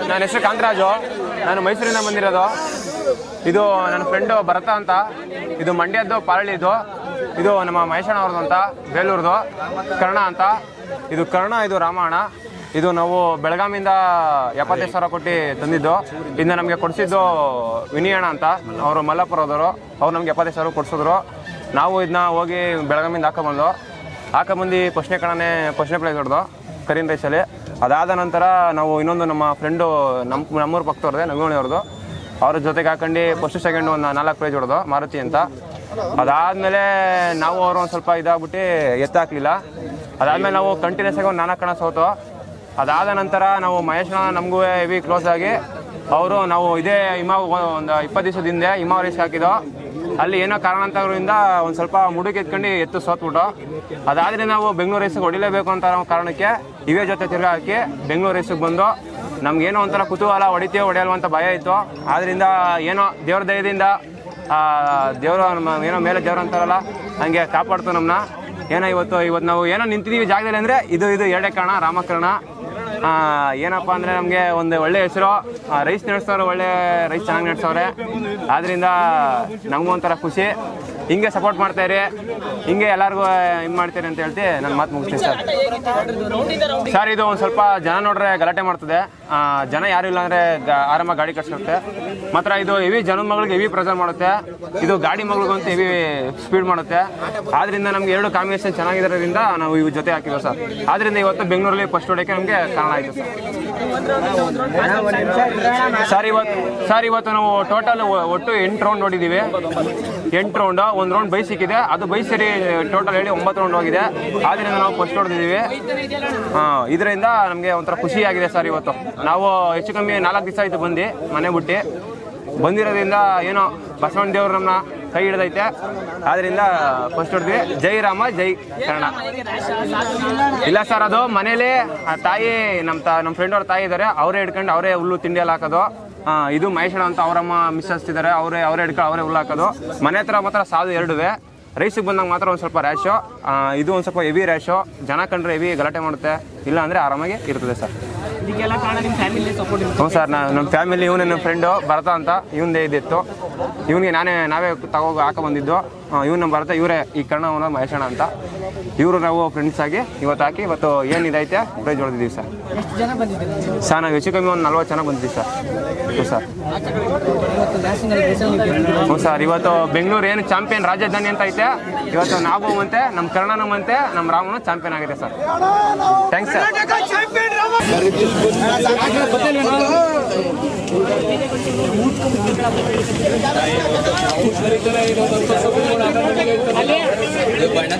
ನನ್ನ ಹೆಸರು ಕಾಂತರಾಜು. ನಾನು ಮೈಸೂರಿಂದ ಬಂದಿರೋದು. ಇದು ನನ್ನ ಫ್ರೆಂಡು ಭರತ ಅಂತ. ಇದು ಮಂಡ್ಯದ್ದು ಪಾರಳಿದು ಇದು ನಮ್ಮ ಮಹೇಶಣ್ಣ ಅವ್ರದ್ದು ಅಂತ, ಬೇಲೂರ್ದು. ಕರ್ಣ ಅಂತ. ಇದು ಕರ್ಣ, ಇದು ರಾಮಾಯಣ ಇದು ನಾವು ಬೆಳಗಾವಿಯಿಂದ ಎಪ್ಪತ್ತೈದು ಸಾವಿರ ಕೊಟ್ಟು ತಂದಿದ್ದು. ಇದನ್ನ ನಮಗೆ ಕೊಡಿಸಿದ್ದು ವಿನಿಯಣ್ಣ ಅಂತ. ಅವರು ಮಲ್ಲಾಪುರದವರು. ಅವ್ರು ನಮ್ಗೆ ಎಪ್ಪತ್ತೈದು ಸಾವಿರ ಕೊಡಿಸಿದ್ರು. ನಾವು ಇದನ್ನ ಹೋಗಿ ಬೆಳಗಾವಿಯಿಂದ ಹಾಕೊಂಬಂದು ಹಾಕೊಂಬಂದು ಫಸ್ಟ್ನೇ ಕಣನೇ ಫಸ್ಟ್ನೇ ಪ್ಲೇಸ್ ಹೊಡೆದು ಕರೀನ್ ರೈಸಲ್ಲಿ ಅದಾದ ನಂತರ ನಾವು ಇನ್ನೊಂದು ನಮ್ಮ ಫ್ರೆಂಡು ನಮ್ಮ ನಮ್ಮೂರು ಪಕ್ಕದವ್ರದ್ದೆ ನಗವಣಿ ಅವ್ರದ್ದು ಅವ್ರ ಜೊತೆಗೆ ಹಾಕೊಂಡು ಫಸ್ಟ್ ಸೆಕೆಂಡ್ ಒಂದು ನಾಲ್ಕು ಪ್ರೈಸ್ ಹೊಡೆದು, ಮಾರುತಿ ಅಂತ. ಅದಾದಮೇಲೆ ನಾವು ಅವರು ಒಂದು ಸ್ವಲ್ಪ ಇದಾಗ್ಬಿಟ್ಟು ಎತ್ತಾಕಲಿಲ್ಲ. ಅದಾದಮೇಲೆ ನಾವು ಕಂಟಿನ್ಯೂಸ್ ಆಗಿ ಒಂದು ನಾಲ್ಕು ಕಣ ಸೋತು. ಅದಾದ ನಂತರ ನಾವು ಮಹೇಶ್ನ ನಮಗೂ ಹೆವಿ ಕ್ಲೋಸ್ ಆಗಿ ಅವರು ನಾವು ಇದೇ ಹಿಮ ಒಂದು ಇಪ್ಪತ್ತು ದಿವಸದ ಹಿಂದೆ ಹಿಮ ರೇಸ್ ಹಾಕಿದ್ದು. ಅಲ್ಲಿ ಏನೋ ಕಾರಣಾಂತರದಿಂದ ಒಂದು ಸ್ವಲ್ಪ ಮುಡುಗೆ ಎತ್ಕೊಂಡು ಎತ್ತು ಸೋತ್ಬಿಟ್ಟು ಅದಾದರೆ ನಾವು ಬೆಂಗಳೂರು ರೇಸಿಗೆ ಹೊಡಿಲೇಬೇಕು ಅಂತ ಕಾರಣಕ್ಕೆ ಇವೇ ಜೊತೆ ತಿರ್ಗಾ ಹಾಕಿ ಬೆಂಗಳೂರು ರೇಸಿಗೆ ಬಂದು ನಮ್ಗೇನೋ ಒಂಥರ ಕುತೂಹಲ ಹೊಡಿತೀವಿ ಹೊಡೆಯಲ್ವ ಅಂತ ಭಯ ಇತ್ತು. ಆದ್ದರಿಂದ ಏನೋ ದೇವ್ರ ದಯದಿಂದ ದೇವರು ಏನೋ ಮೇಲೆ ದೇವ್ರು ಅಂತಾರಲ್ಲ, ಹಂಗೆ ಕಾಪಾಡ್ತು ನಮ್ಮನ್ನ ಏನೋ ಇವತ್ತು ಇವತ್ತು ನಾವು ಏನೋ ನಿಂತಿದ್ದೀವಿ ಜಾಗದಲ್ಲಿ ಅಂದರೆ ಇದು ಇದು ಎರಡೇ ಕಾರಣ, ರಾಮಕರಣ. ಏನಪ್ಪ ಅಂದರೆ ನಮಗೆ ಒಂದು ಒಳ್ಳೆ ಹೆಸರು. ರೈಸ್ ನಡೆಸೋರು ಒಳ್ಳೆ ರೈಸ್ ಚೆನ್ನಾಗಿ ನಡೆಸೋರೆ. ಆದ್ದರಿಂದ ನಮಗೂ ಒಂಥರ ಖುಷಿ. ಹಿಂಗೆ ಸಪೋರ್ಟ್ ಮಾಡ್ತಾ ಇರಿ. ಹಿಂಗೆ ಎಲ್ಲರಿಗೂ ಇದು ಮಾಡ್ತೀರಿ ಅಂತ ಹೇಳ್ತಿ ನನ್ನ ಮಾತು ಮುಗಿಸ್ತೀನಿ ಸರ್. ಸರ್, ಇದು ಒಂದು ಸ್ವಲ್ಪ ಜನ ನೋಡ್ರೆ ಗಲಾಟೆ ಮಾಡ್ತದೆ. ಜನ ಯಾರು ಇಲ್ಲ ಅಂದರೆ ಆರಾಮಾಗಿ ಗಾಡಿ ಕಟ್ಸುತ್ತೆ ಮಾತ್ರ ಇದು ಹೆವಿ ಜನ ಮಗಳಿಗೆ ಹೆವಿ ಪ್ರೆಸರ್ ಮಾಡುತ್ತೆ. ಇದು ಗಾಡಿ ಮಗಳಿಗಂತೂ ಹೆವಿ ಸ್ಪೀಡ್ ಮಾಡುತ್ತೆ. ಆದ್ರಿಂದ ನಮ್ಗೆ ಎರಡು ಕಾಂಬಿನೇಷನ್ ಚೆನ್ನಾಗಿರೋದ್ರಿಂದ ನಾವು ಇವ್ ಜೊತೆ ಹಾಕಿದ್ವಿ ಸರ್. ಆದ್ರಿಂದ ಇವತ್ತು ಬೆಂಗಳೂರಲ್ಲಿ ಫಸ್ಟ್ ಹೊಡೆಯೋಕೆ ನಮಗೆ ಕಾರಣ ಆಯಿತು ಸರ್. ಸರ್ ಇವತ್ತು ಸರ್, ಇವತ್ತು ನಾವು ಟೋಟಲ್ ಒಟ್ಟು ಎಂಟು ರೌಂಡ್ ನೋಡಿದ್ದೀವಿ ಎಂಟು ರೌಂಡ್ ಒಂದು ರೌಂಡ್ ಬೈ ಸಿಕ್ಕಿದೆ. ಅದು ಬೈ ಸರಿ ಟೋಟಲ್ ಹೇಳಿ ಒಂಬತ್ತು ರೌಂಡ್ ಹೋಗಿದೆ. ಆದ್ರಿಂದ ನಾವು ಫಸ್ಟ್ ಹೊಡೆದಿದ್ದೀವಿ ಇದರಿಂದ ನಮಗೆ ಒಂಥರ ಖುಷಿಯಾಗಿದೆ ಸರ್ ಇವತ್ತು. ನಾವು ಹೆಚ್ಚು ಕಮ್ಮಿ ನಾಲ್ಕು ದಿವಸ ಆಯಿತು ಬಂದು ಮನೆ ಬಿಟ್ಟು. ಬಂದಿರೋದ್ರಿಂದ ಏನೋ ಬಸವಣ್ಣ ದೇವ್ರು ನಮ್ಮನ್ನ ಕೈ ಹಿಡ್ದೈತೆ. ಆದ್ರಿಂದ ಫಸ್ಟ್ ಹೊಡೆದ್ವಿ ಜೈ ರಾಮ, ಜೈ ಕನ್ನಡ ಇಲ್ಲ ಸರ್ ಅದು ಮನೇಲಿ ತಾಯಿ ನಮ್ಮ ತ ನಮ್ಮ ಫ್ರೆಂಡ್ ಅವ್ರ ತಾಯಿ ಇದ್ದಾರೆ ಅವರೇ ಹಿಡ್ಕೊಂಡು ಅವರೇ ಹುಲ್ಲು, ತಿಂಡಿ ಎಲ್ಲ ಹಾಕೋದು. ಇದು ಮಹೇಶಣ್ಣ ಅಂತ ಅವರಮ್ಮ ಮಿಸ್ಸಸ್ ಇದ್ದಾರೆ ಅವರೇ ಅವರೇ ಹಿಡ್ಕೊಂಡು ಅವರೇ ಉಳ್ಳ ಹಾಕೋದು. ಮನೆ ಹತ್ರ ಮಾತ್ರ ಸಾದು ಎರಡುವೆ. ರೈಸಿಗೆ ಬಂದಾಗ ಮಾತ್ರ ಒಂದು ಸ್ವಲ್ಪ ರ್ಯಾಶು ಇದು ಒಂದು ಸ್ವಲ್ಪ ಹೆವಿ ರ್ಯಾಶು ಜನ ಕಂಡ್ರೆ ಹೆವಿ ಗಲಾಟೆ ಮಾಡುತ್ತೆ. ಇಲ್ಲ ಅಂದರೆ ಆರಾಮಾಗಿ ಇರ್ತದೆ ಸರ್. ಕಾರಣ ಹ್ಞೂ ಸರ್ ನಾನು ನಮ್ಮ ಫ್ಯಾಮಿಲಿ ಇವನೇ ನನ್ನ ಫ್ರೆಂಡು ಭರತ ಅಂತ. ಇವನದೇ ಇದ್ದಿತ್ತು ಇವನಿಗೆ ನಾನೇ ನಾವೇ ತಗೋ ಹಾಕೊಂಬಂದಿದ್ದು ಇವನು ನಮ್ಮ ಭರತ ಇವರೇ ಈ ಕರ್ಣವನ ಮಹೇಶಣ್ಣ ಅಂತ. ಇವರು ನಾವು ಫ್ರೆಂಡ್ಸ್ ಆಗಿ ಇವತ್ತು ಹಾಕಿ ಇವತ್ತು ಏನಿದೈತೆ ಪ್ರೈಸ್ ಹೊಡೆದಿದ್ದೀವಿ ಸರ್ ಸರ್ ನಾವು ಹೆಚ್ಚು ಕಮ್ಮಿ ಒಂದು ನಲ್ವತ್ತು ಜನ ಬಂದಿದ್ದೀವಿ ಸರ್ ಹ್ಞೂ ಸರ್. ಹ್ಞೂ ಸರ್ ಇವತ್ತು ಬೆಂಗಳೂರು ಏನು ಚಾಂಪಿಯನ್ ರಾಜಧಾನಿ ಅಂತ ಐತೆ. ಇವತ್ತು ನಾವು ಮತ್ತೆ ನಮ್ಮ ಕರ್ಣನ ಮತ್ತೆ ನಮ್ಮ ರಾಮನು ಚಾಂಪಿಯನ್ ಆಗಿದೆ ಸರ್ ಥ್ಯಾಂಕ್ಸ್ ಸರ್ ಬಣ್ಣ.